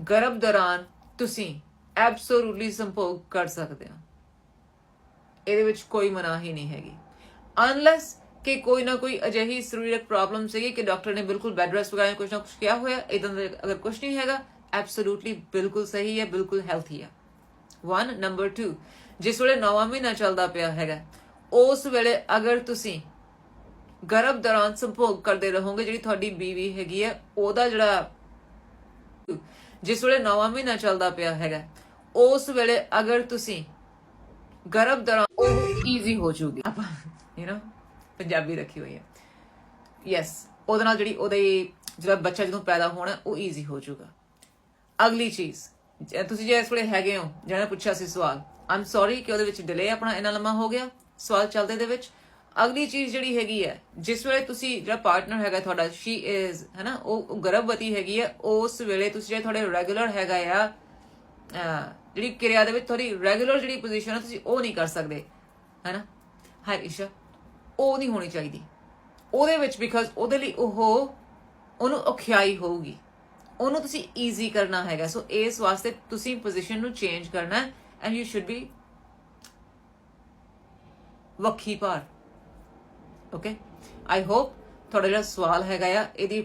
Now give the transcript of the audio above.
ਗਰਭ ਦੌਰਾਨ ਤੁਸੀਂ ਐਬਸੋਲੂਟਲੀ ਸੰਭੋਗ ਕਰ ਸਕਦੇ ਹੋ। ਇਹਦੇ ਵਿੱਚ ਕੋਈ ਮਨਾਹੀ ਨਹੀਂ ਹੈਗੀ। ਅਨਲੈਸ ਕਿ ਕੋਈ ਨਾ ਕੋਈ ਅਜਿਹੀ ਸਰੀਰਕ ਪ੍ਰੋਬਲਮ ਸੀਗੀ ਕਿ ਡਾਕਟਰ ਨੇ ਬਿਲਕੁਲ ਬੈੱਡ ਰੈਸਟ ਵਗੈਰਾ ਕੁਝ ਨਾ ਕੁਝ ਕਿਹਾ ਹੋਇਆ ਇਦਾਂ ਦਾ ਅਗਰ ਕੁਝ ਨਹੀਂ ਹੈਗਾ ਐਬਸੋਲੂਟਲੀ ਬਿਲਕੁਲ ਸਹੀ ਹੈ, ਬਿਲਕੁਲ ਹੈਲਥੀ ਹੈ। 1 ਨੰਬਰ 2 ਜਿਸ ਵੇਲੇ ਨੌਵਾਂ ਮਹੀਨਾ ਚੱਲਦਾ ਪਿਆ ਹੈਗਾ, ਉਸ ਵੇਲੇ ਅਗਰ ਤੁਸੀਂ ਗਰਭ ਦੌਰਾਨ ਸੰਭੋਗ ਕਰਦੇ ਰਹੋਗੇ, ਜਿਹੜੀ ਤੁਹਾਡੀ ਬੀਵੀ ਹੈਗੀ ਹੈ, ਉਹਦਾ ਜਿਹੜਾ ਜਿਸ ਵੇਲੇ ਨੌਵਾਂ ਮਹੀਨਾ ਚੱਲਦਾ ਪਿਆ ਹੈਗਾ, ਉਸ ਵੇਲੇ ਅਗਰ ਤੁਸੀਂ ਗਰਭ ਦੌਰਾਨ ਉਹ ਈਜ਼ੀ ਹੋ ਜੂਗੀ ਆਪਾਂ ਯੂ نو ਪੰਜਾਬੀ ਰੱਖੀ ਹੋਈ ਹੈ। ਯੈਸ ਉਹਦੇ ਨਾਲ ਜਿਹੜੀ ਉਹਦੇ ਜਿਹੜਾ ਬੱਚਾ ਜਦੋਂ ਪੈਦਾ ਹੋਣਾ, ਉਹ ਈਜ਼ੀ ਹੋ ਜਾਊਗਾ। ਅਗਲੀ ਚੀਜ਼ ਤੁਸੀਂ ਜੇ ਇਸ ਵੇਲੇ ਹੈਗੇ ਹੋ, ਜਿਹਨੇ ਪੁੱਛਿਆ ਸੀ ਸਵਾਲ ਆਮ ਸੌਰੀ ਕਿ ਉਹਦੇ ਵਿੱਚ ਡਿਲੇ ਆਪਣਾ ਇੰਨਾ ਲੰਮਾ ਹੋ ਗਿਆ? ਸਵਾਲ ਚੱਲਦੇ ਦੇ ਵਿੱਚ ਅਗਲੀ ਚੀਜ਼ ਜਿਹੜੀ ਹੈਗੀ ਹੈ, ਜਿਸ ਵੇਲੇ ਤੁਸੀਂ ਜਿਹੜਾ ਪਾਰਟਨਰ ਹੈਗਾ ਤੁਹਾਡਾ ਸ਼ੀ ਇਜ਼ ਹੈਨਾ, ਉਹ ਉਹ ਗਰਭਵਤੀ ਹੈਗੀ ਹੈ, ਉਸ ਵੇਲੇ ਤੁਸੀਂ ਜਿਹੜਾ ਤੁਹਾਡੇ ਰੈਗੂਲਰ ਹੈਗਾ ਆ ਜਿਹੜੀ ਕਿਰਿਆ ਦੇ ਵਿੱਚ ਤੁਹਾਡੀ ਰੈਗੂਲਰ ਜਿਹੜੀ ਪੋਜੀਸ਼ਨ ਹੈ, ਤੁਸੀਂ ਉਹ ਨਹੀਂ ਕਰ ਸਕਦੇ, ਹੈਨਾ? ਹਾਈ ਇਸ਼ਾ ਉਹ ਨਹੀਂ ਹੋਣੀ ਚਾਹੀਦੀ। ਉਹਦੇ ਵਿੱਚ ਬਿਕਾਜ਼ ਉਹਦੇ ਲਈ ਉਹ, ਉਹਨੂੰ ਔਖਿਆਈ ਹੋਊਗੀ। ਉਹਨੂੰ ਤੁਸੀਂ ਈਜ਼ੀ ਕਰਨਾ ਹੈਗਾ। ਸੋ ਇਸ ਵਾਸਤੇ ਤੁਸੀਂ ਪੋਜੀਸ਼ਨ ਨੂੰ ਚੇਂਜ ਕਰਨਾ ਐਂਡ ਯੂ ਸ਼ੁੱਡ ਬੀ ਵੱਖੀ ਭਾਰ। ਓਕੇ ਆਈ ਹੋਪ ਤੁਹਾਡਾ ਜਿਹੜਾ ਸਵਾਲ ਹੈਗਾ ਆ ਇਹਦੀ